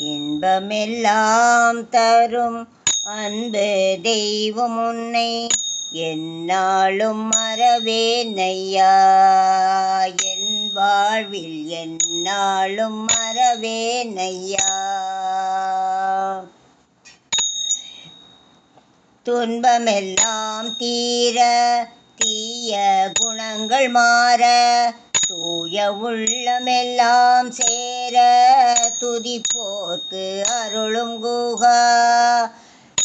இன்பமெல்லாம் தரும் அன்பு தெய்வம் உன்னை என்னாலும் மறவேனையா? என் வாழ்வில் என்னாலும் மறவேனையா? துன்பமெல்லாம் தீர தீய குணங்கள் மாற தூய உள்ளமெல்லாம் சேர துதிப்போர்க்கு அருளும் குகா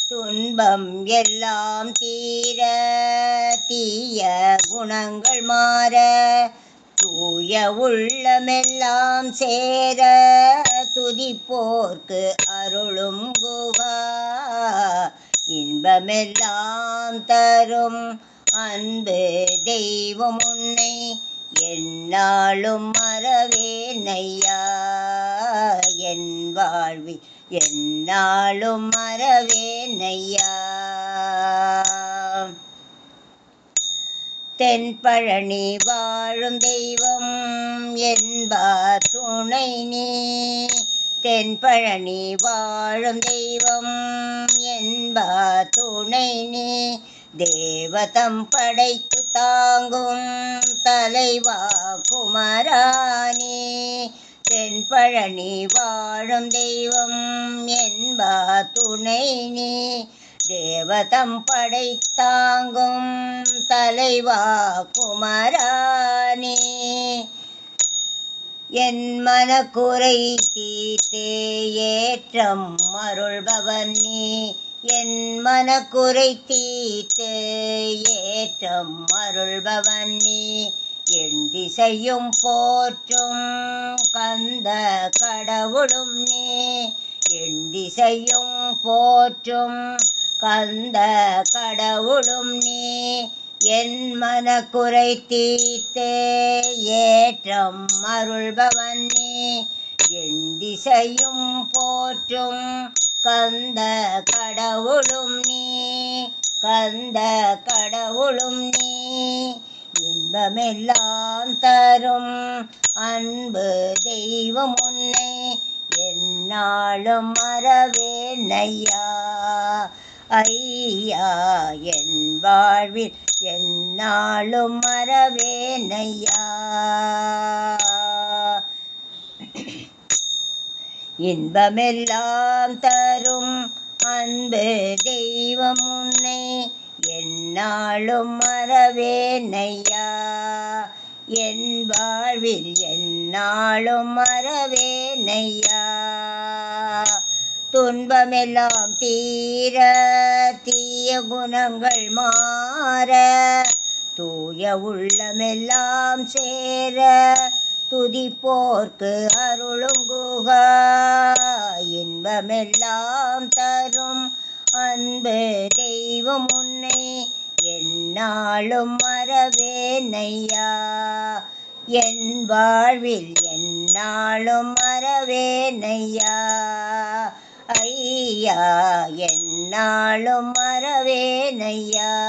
துன்பம் எல்லாம் தீர தீய குணங்கள் மாற தூய உள்ளமெல்லாம் சேர துதிப்போர்க்கு அருளும் குகா இன்பமெல்லாம் தரும் அன்பு தெய்வம் உன்னை என்னாலும் மறவேனையா? என் வாழ்வி என்னாலும் மறவேனையா? தென்பழனி வாழும் தெய்வம் என்பார் துணை நீ. தென்பழனி வாழும் தெய்வம் என்பார் துணை நீ. தேவதம் படைத்து தாங்கும் தலைவா குமரானே தென்பழனி வாழும் தெய்வம் என்பா துணை நீ தேவதம் படைத்தாங்கும் தலைவா குமரானே என் மனக்குறை தீர்த்தே ஏற்றம் அருள்பவன் நீ. என் மனக்குறை தீர்த்து ஏற்றம் அருள்பவன் நீ. என் திசையும் போற்றும் கந்த கடவுளும் நீ. என் திசையும் போற்றும் கந்த கடவுளும் நீ. என் மனக்குறை தீர்த்து ஏற்றம் அருள்பவன் நீ. என் திசையும் போற்றும் கந்த கடவுளும் நீ கந்த கடவுளும் நீ இன்பமெல்லாம் தரும் அன்பு தெய்வம் உன்னை என்னாலும் மறவேனையா ஐயா என் வாழ்வில் என்னாலும் மறவேனையா இன்பமெல்லாம் தரும் அன்பு தெய்வம் உன்னை என்னாலும் மறவேனையா? என் வாழ்வில் என்னாலும் மறவேனையா? துன்பமெல்லாம் தீர தீய குணங்கள் மாற தூய உள்ளமெல்லாம் சேர துதிப்போர்க்கு அருளும் குகா. இன்பமெல்லாம் தரும் அன்பு தெய்வம் உன்னை என்னாலும் மறவேனையா. என் வாழ்வில் என்னாலும் மறவேனையா. ஐயா என்னாலும் மறவேனையா.